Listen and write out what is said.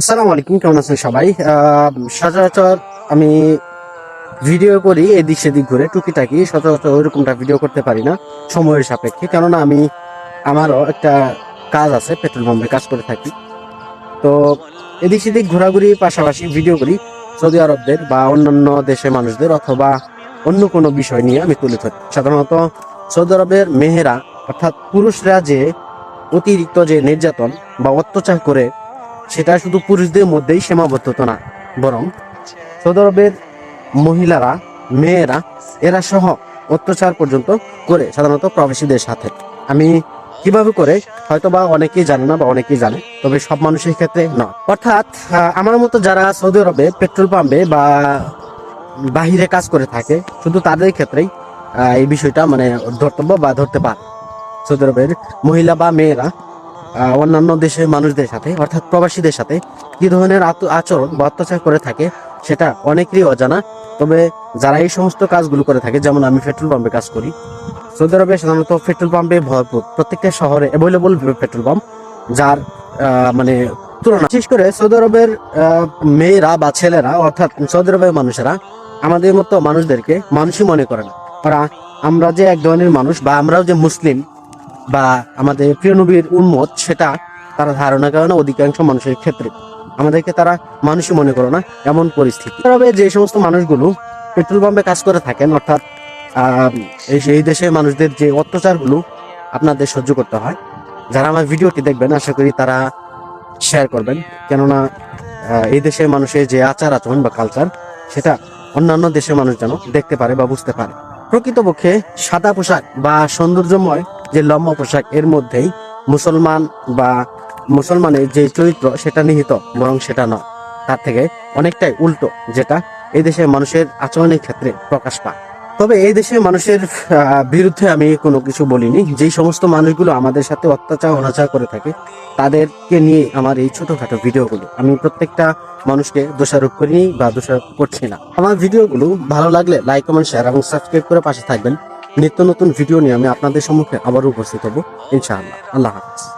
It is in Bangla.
আসসালামু আলাইকুম, কেমন আছেন সবাই? সচরাচর আমি ভিডিও করি এদিক সেদিক ঘুরে, টুকিটাকি সচরাচর ওইরকমটা ভিডিও করতে পারি না, সময়ের সাপেক্ষে। কেননা আমি, আমারও একটা কাজ আছে, পেট্রোল পাম্পে কাজ করে থাকি। তো এদিক সেদিক ঘোরাঘুরি পাশাপাশি ভিডিও করি, সৌদি আরবদের বা অন্যান্য দেশের মানুষদের অথবা অন্য কোনো বিষয় নিয়ে আমি তুলে ধরি। সাধারণত সৌদি আরবের মেহেরা, অর্থাৎ পুরুষরা যে অতিরিক্ত যে নির্যাতন বা অত্যাচার করে সেটা শুধু পুরুষদের মধ্যেই সীমাবদ্ধতা না, বরং সৌদি আরবের মহিলারা, মেয়েরা, এরা সহ অত্যাচার পর্যন্ত করে সাধারণত প্রবাসীদের সাথে। আমি কীভাবে করে হয়তো বা অনেকেই জানে না বা অনেকেই জানে, তবে সব মানুষের ক্ষেত্রে নয় অর্থাৎ আমার মতো যারা সৌদি আরবে পেট্রোল পাম্পে বা বাহিরে কাজ করে থাকে, শুধু তাদের ক্ষেত্রেই এই বিষয়টা মানে ধর্তব্য বা ধরতে পারে। সৌদি আরবের মহিলা বা মেয়েরা অন্যান্য দেশের মানুষদের সাথে, অর্থাৎ প্রবাসীদের সাথে কি ধরনের আচরণ বা অত্যাচার করে থাকে সেটা অনেকেরই অজানা। তবে যারা এই সমস্ত কাজগুলো করে থাকে, যেমন আমি পেট্রোল পাম্পে কাজ করি, সৌদি আরবে সাধারণত পেট্রোল পাম্পে ভরপুর প্রত্যেকটা শহরে অ্যাভেলেবল পেট্রোল পাম্প যার মানে তুলনা। বিশেষ করে সৌদি আরবের মেয়েরা বা ছেলেরা, অর্থাৎ সৌদি আরবের মানুষেরা আমাদের মতো মানুষদেরকে মানুষই মনে করে না। আমরা যে এক ধরনের মানুষ বা আমরাও যে মুসলিম বা আমাদের প্রিয় নবীর উন্মত সেটা তারা ধারণা করে না, অধিকাংশ মানুষের ক্ষেত্রে। আমাদেরকে তারা মানুষই মনে করে না, এমন পরিস্থিতি। তবে যে সমস্ত মানুষগুলো পেট্রোল পাম্পে কাজ করে থাকেন, অর্থাৎ এই এই দেশের মানুষদের যে অত্যাচারগুলো আপনাদের সহ্য করতে হয়, যারা আমার ভিডিওটি দেখবেন, আশা করি তারা শেয়ার করবেন। কেননা এই দেশের মানুষের যে আচার আচরণ বা কালচার সেটা অন্যান্য দেশের মানুষ যেন দেখতে পারে বা বুঝতে পারে। প্রকৃতপক্ষে সাদা পোশাক বা সৌন্দর্যময় যে লম্বা পোশাক এর মধ্যেই মুসলমান বা মুসলমানের যে চরিত্র সেটা নিহিত, বরং সেটা নয়। তার থেকে অনেকটাই উল্টো, যেটা এই দেশের মানুষের আচরণের ক্ষেত্রে প্রকাশ পায়। তবে এই দেশের মানুষের বিরুদ্ধে আমি কোনো কিছু বলিনি। যেই সমস্ত মানুষগুলো আমাদের সাথে অত্যাচার, অনাচার করে থাকে, তাদেরকে নিয়ে আমার এই ছোটখাটো ভিডিওগুলো। আমি প্রত্যেকটা মানুষকে দোষারোপ করিনি বা দোষারোপ করছি না। আমার ভিডিওগুলো ভালো লাগলে লাইক কমেন্ট শেয়ার এবং সাবস্ক্রাইব করে পাশে থাকবেন। নিত্য নতুন ভিডিও নিয়ে আমি আপনাদের সম্মুখে আবারও উপস্থিত হব ইনশাআল্লাহ। আল্লাহ হাফিজ।